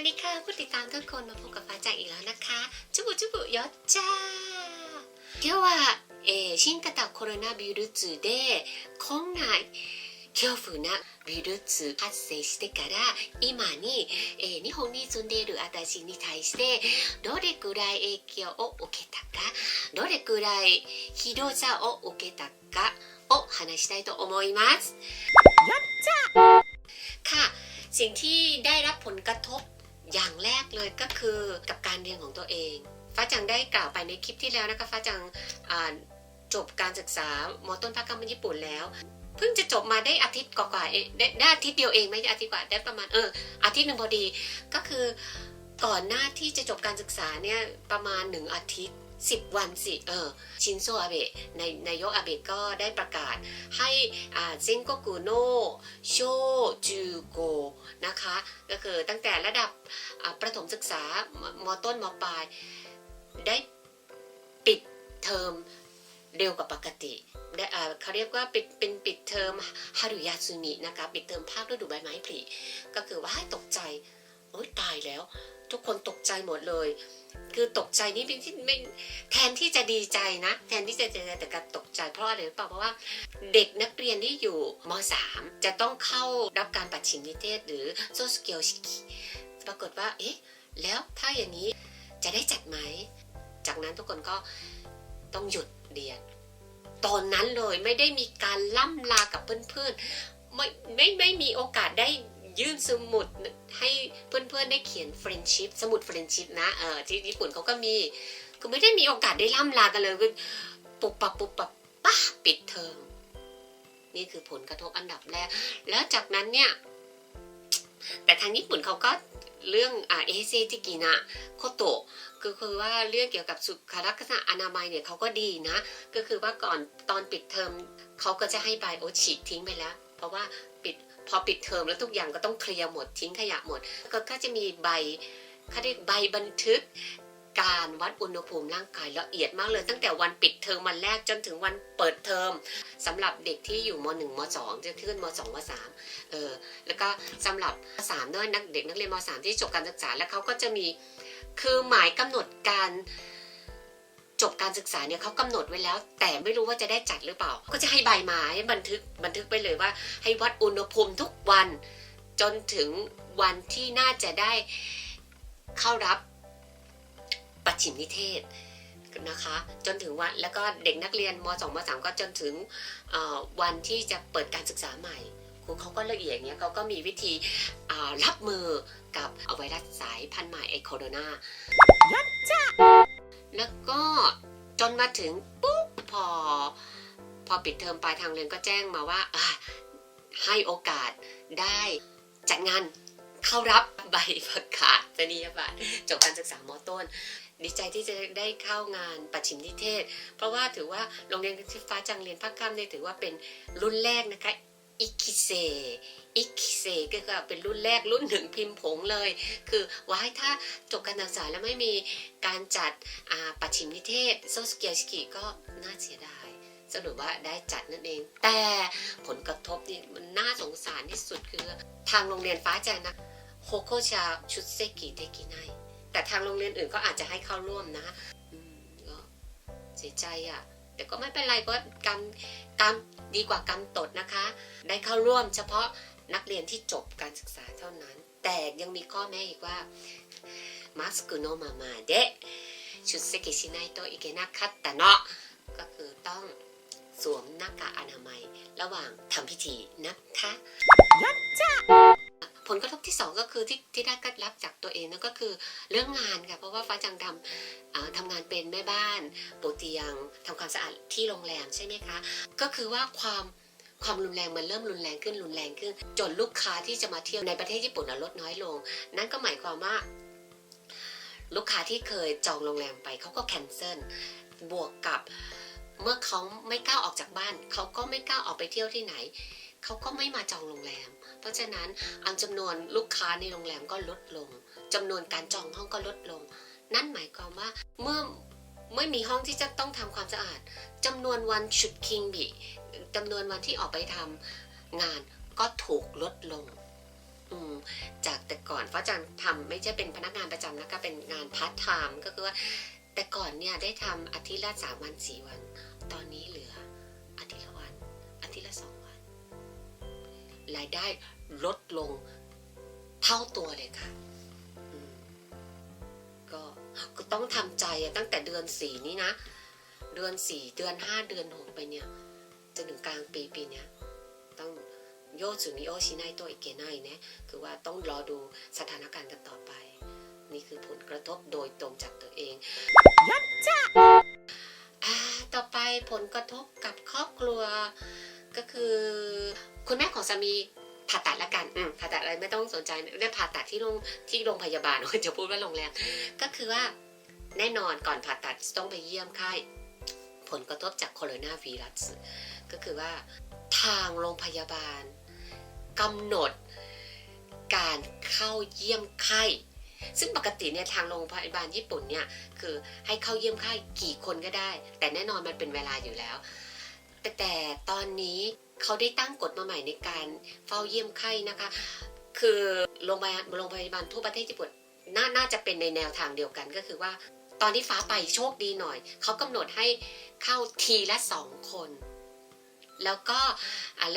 วัสดีค่ะผู้ติดตามทุกคนมาพบกับฟ้าจากอีกแล้วนะคะจุบุจุบุยっちゃ今日は、えー新型コロナウイルスでこんな恐怖なウイルス発生してから今に、えー日本に住んでいる私に対してどれくらい影響を受けたかどれくらいひどさを受けたかを話したいと思いますค่ะ สิ่งที่ได้รับผลกระทบ อย่างแรกเลยก็คือกับการเรียนของตัวเอง ฟ้าจังได้กล่าวไปในคลิปที่แล้วนะคะ ฟ้าจังจบการศึกษามอต้นภาคกรรมญี่ปุ่นแล้ว เพิ่งจะจบมาได้อาทิตย์กว่าๆเองได้ได้อาทิตย์เดียวเองไม่ใช่อาทิตย์กว่าได้ประมาณเอออาทิตย์หนึ่งพอดีก็คือก่อนหน้าที่จะจบการศึกษาเนี่ยประมาณหนึ่งอาทิตย์ 10 วันสิเออชินโซอาเบะในนายกอาเบะก็ได้ประกาศให้อ่าเซนโกกุโนโชจูโกนะคะก็คือตั้งแต่ระดับประถมศึกษามต้นมปลาย ได้ปิดเทอมเร็วกว่าปกติได้เขาเรียกว่าปิดเป็นปิดเทอมฮารุยาซุมินะคะปิดเทอมภาคฤดูใบไม้ผลิก็คือว่าให้ตกใจ โอ๊ยตายแล้ว ทุกคนตกใจหมดเลย คือตกใจนี่เป็นที่ไม่แทนที่จะดีใจนะ แทนที่จะดีใจแต่กลับตกใจเพราะอะไรหรือเปล่าเพราะว่าเด็กนักเรียนที่อยู่ม .3 จะต้องเข้ารับการปัดฉิมนิเทศ หรือโซสเกียวชิกิปรากฏว่า เอ๊ะ แล้วถ้าอย่างนี้จะได้จัดไหม จากนั้นทุกคนก็ต้องหยุดเรียน ตอนนั้นเลยไม่ได้มีการล่ำลากับเพื่อนๆไม่ไม่ไม่มีโอกาสได้ ยื่นสมุดให้เพื่อนๆได้เขียนเฟรนชิพสมุดเฟรนชิพนะเออที่ญี่ปุ่นเขาก็มีคือไม่ได้มีโอกาสได้ล่ำลากันเลยคือปุบปับปุบปับป้าปิดเทอมนี่คือผลกระทบอันดับแรก แล้วจากนั้นเนี่ย แต่ทางญี่ปุ่นเขาก็เรื่องอ่าเอเซจิกินะโคโตะก็คือว่าเรื่องเกี่ยวกับสุขลักษณะอนามัยเนี่ยเขาก็ดีนะ ก็คือว่าก่อนตอนปิดเทอมเขาก็จะให้ใบโอฉีกทิ้งไปแล้ว เพราะว่าปิดพอปิดเทอมแล้วทุกอย่างก็ต้องเคลียร์หมดทิ้งขยะหมด ก็จะมีใบเขาเรียกใบบันทึกการวัดอุณหภูมิร่างกายละเอียดมากเลย ตั้งแต่วันปิดเทอมวันแรกจนถึงวันเปิดเทอมสำหรับเด็กที่อยู่ม .1 ม .2 จะขึ้นม .2 ม .3 เออแล้วก็สำหรับสามด้วยนักเด็กนักเรียนม .3 ที่จบการศึกษาแล้วเขาก็จะมีคือหมายกำหนดการ จบการศึกษาเนี่ยเขากำหนดไว้แล้ว แต่ไม่รู้ว่าจะได้จัดหรือเปล่า ก็จะให้ใบมาให้บันทึกบันทึกไปเลยว่า ให้วัดอุณหภูมิทุกวัน จนถึงวันที่น่าจะได้เข้ารับปัจฉิมนิเทศนะคะจนถึงวันแล้วก็เด็กนักเรียนม .2 ม .3 ก็จนถึงวันที่จะเปิดการศึกษาใหม่ครูเขาก็ละเอียดเนี้ยเขาก็มีวิธีรับมือกับไวรัสสายพันธุ์ใหม่ไอโคโรนา แล้วก็จนมาถึงปุ๊บพอ พอปิดเทอมปลายทางเรียนก็แจ้งมาว่าให้โอกาสได้จัดงานเข้ารับใบประกาศนียบัตรจบการศึกษามต้น ดีใจที่จะได้เข้างานปัจฉิมนิเทศ เพราะว่าถือว่าโรงเรียนฟ้าจังเรียนภาคค่ำเนี่ยถือว่าเป็นรุ่นแรกนะคะ อิคิเซอิคิเซก็คือเป็นรุ่นแรกรุ่นหนึ่งพิมพ์ผงเลย คือว่าให้ถ้าจบการศึกษาแล้วไม่มีการจัดปัจฉิมนิเทศโซสเกียชิกิก็น่าเสียดายสรุปว่าได้จัดนั่นเอง แต่ผลกระทบนี่มันน่าสงสารที่สุดคือ ทางโรงเรียนฟ้าใจนะโฮโคชาชุดเซกิเทกิไนแต่ทางโรงเรียนอื่นก็อาจจะให้เข้าร่วมนะก็เสียใจอะ่ะ แต่ก็ไม่เป็นไรก็กรรมกรรมดีกว่ากรรมตดนะคะ ได้เข้าร่วมเฉพาะนักเรียนที่จบการศึกษาเท่านั้น แต่ยังมีข้อแม้อีกว่ามาสกุโนมามาเดชุดเซกิชินโตอิเกนะคัตตะเนาะก็คือต้องสวมหน้ากากอนามัยระหว่างทำพิธีนะคะ ผลกระทบที่สองก็คือที่ที่ได้ก็รับจากตัวเองนั่นก็คือเรื่องงานค่ะเพราะว่าฟ้าจังทำทำงานเป็นแม่บ้านปูเตียงทำความสะอาดที่โรงแรมใช่ไหมคะก็คือว่าความความรุนแรงมันเริ่มรุนแรงขึ้นรุนแรงขึ้น จนลูกค้าที่จะมาเที่ยวในประเทศญี่ปุ่นลดน้อยลง นั่นก็หมายความว่า ลูกค้าที่เคยจองโรงแรมไปเขาก็แคนเซิลบวกกับเมื่อเขาไม่กล้าออกจากบ้าน เขาก็ไม่กล้าออกไปเที่ยวที่ไหน เขาก็ไม่มาจองโรงแรม เพราะฉะนั้นอันจำนวนลูกค้าในโรงแรมก็ลดลงจำนวนการจองห้องก็ลดลง นั่นหมายความว่าเมื่อไม่มีห้องที่จะต้องทำความสะอาดจำนวนวันชุดคิงบิจำนวนวันที่ออกไปทำงานก็ถูกลดลงจากแต่ก่อนฟ้าจังทำไม่ใช่เป็นพนักงานประจำนะคะเป็นงานพาร์ทไทม์ก็คือว่าแต่ก่อนเนี่ยได้ทำอาทิตย์ละสามวันสี่วัน รายได้ลดลงเท่าตัวเลยค่ะอืมก็ก็ต้องทำใจอะตั้งแต่เดือนสี่นี้นะ เดือนสี่เดือนห้าเดือนหกไปเนี่ยจนถึงกลางปีปีเนี้ยต้องโยสุนิโอชิไนโตอิเกไนเนี่ยคือว่าต้องรอดูสถานการณ์กันต่อไป นี่คือผลกระทบโดยตรงจากตัวเองยัดจ้าอ่าต่อไปผลกระทบกับครอบครัวก็คือคุณแม่ ของสามีผ่าตัดละกันอืมผ่าตัดอะไรไม่ต้องสนใจได้ผ่าตัดที่โรงที่โรงพยาบาลจะพูดว่าโรงแรมก็คือว่าแน่นอนก่อนผ่าตัดต้องไปเยี่ยมไข้ผลกระทบจากโคโรนาวีรัสก็คือว่าทางโรงพยาบาลกำหนดการเข้าเยี่ยมไข้ ซึ่งปกติเนี่ยทางโรงพยาบาลญี่ปุ่นเนี่ยคือให้เข้าเยี่ยมไข้กี่คนก็ได้ แต่แน่นอนมันเป็นเวลาอยู่แล้ว แต่แต่ตอนนี้เขาได้ตั้งกฎมาใหม่ในการเฝ้าเยี่ยมไข้นะคะ คือโรงพยาบาลโรงพยาบาลทั่วประเทศญี่ปุ่นนาน่าจะเป็นในแนวทางเดียวกันก็คือว่า ตอนที่ฟ้าไปโชคดีหน่อย เขากำหนดให้เข้าทีละสองคน แล้วก็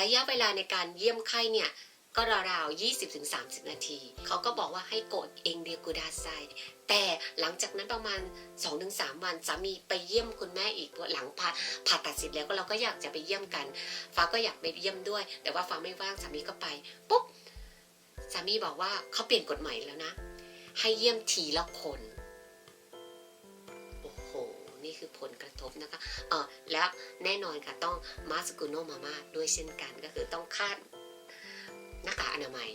ระยะเวลาในการเยี่ยมไข้เนี่ย ก็ราวๆ20-30 นาที เขาก็บอกว่าให้กดเองเดียกูดาไซแต่หลังจากนั้นประมาณ 2-3 วันสามีไปเยี่ยมคุณแม่อีกหลังผ่าผ่าตัดเสร็จแล้วก็เราก็อยากจะไปเยี่ยมกัน ฟ้าก็อยากไปเยี่ยมด้วย แต่ว่าฟ้าไม่ว่างสามีก็ไปปุ๊บสามีบอกว่าเขาเปลี่ยนกฎใหม่แล้วนะ ให้เยี่ยมทีละคนโอ้โหนี่คือผลกระทบนะคะเออแล้วแน่นอนค่ะต้องมาสกุโนมาม่าด้วยเช่นกันก็คือต้องคาด อนามัย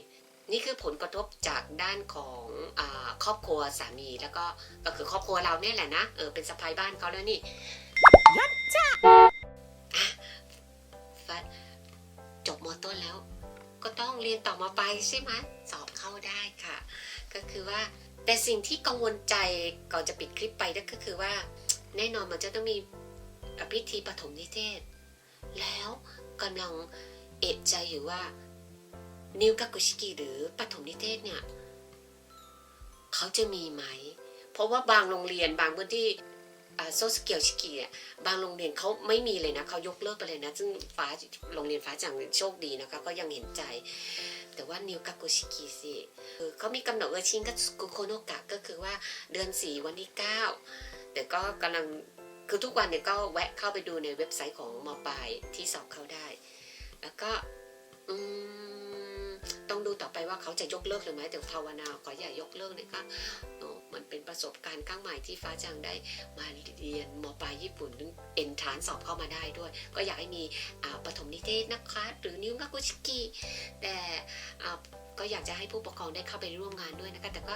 นี่คือผลกระทบจากด้านของอาครอบครัวสามีแล้วก็ก็คือครอบครัวเราเนี่ยแหละนะเออเป็นสะพายบ้านเขาแล้วนี่ยัดจ้าฟัดจบมอต้นแล้ว ก็ต้องเรียนต่อมาไปใช่ไหมสอบเข้าได้ค่ะ ก็คือว่าแต่สิ่งที่กังวลใจก่อนจะปิดคลิปไปก็คือว่า แน่นอนมันจะต้องมีพิธีปฐมนิเทศ แล้วกำลังเอะใจอยู่ว่า นิวกักุชิกิหรือปฐมนิเทศเนี่ยเขาจะมีไหม เพราะว่าบางโรงเรียนบางพื้นที่โซสเกียวชิกิเนี่ยบางโรงเรียนเขาไม่มีเลยนะเขายกเลิกไปเลยนะ ซึ่งฟ้าโรงเรียนฟ้าจังโชคดีนะคะก็ยังเห็นใจ แต่ว่านิวกักุชิกิสิเขามีกำหนดว่าชิงกัตกุโคโนกะก็คือว่าเดือนสี่วันที่เก้าแต่ก็กำลังคือทุกวันเนี่ยก็แวะเข้าไปดูในเว็บไซต์ของมอปลายที่สอบเข้าได้ แล้วก็ ต่อไปว่าเขาจะยกเลิกหรือไม่แต่ภาวนาขออย่ายกเลิกเลยค่ะเออมันเป็นประสบการณ์ข้างใหม่ที่ฟ้าจังได้มาเรียนมปลายญี่ปุ่นเอนทานสอบเข้ามาได้ด้วย ก็อยากให้มีอ่าปฐมนิเทศนะคะ หรือนิวงากุชิกิแต่อ่าก็อยากจะให้ผู้ปกครองได้เข้าไปร่วมงานด้วยนะคะแต่ก็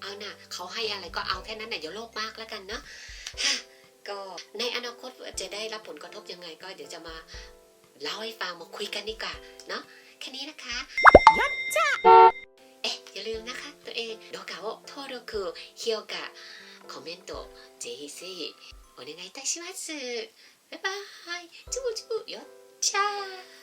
เอาน่ะเขาให้อะไรก็เอาแค่นั้นน่ะอย่าโลภมากแล้วกันเนาะก็ในอนาคตจะได้รับผลกระทบยังไงก็เดี๋ยวจะมาเล่าให้ฟังมาคุยกันดีกว่าเนาะแค่นี้นะคะ ยัดจ้าเอ๊ะ อย่าลืมนะคะ ตัวเอง動画を登録評価コメントぜひぜひお願いいたしますバイバイチュブチュブよっちゃー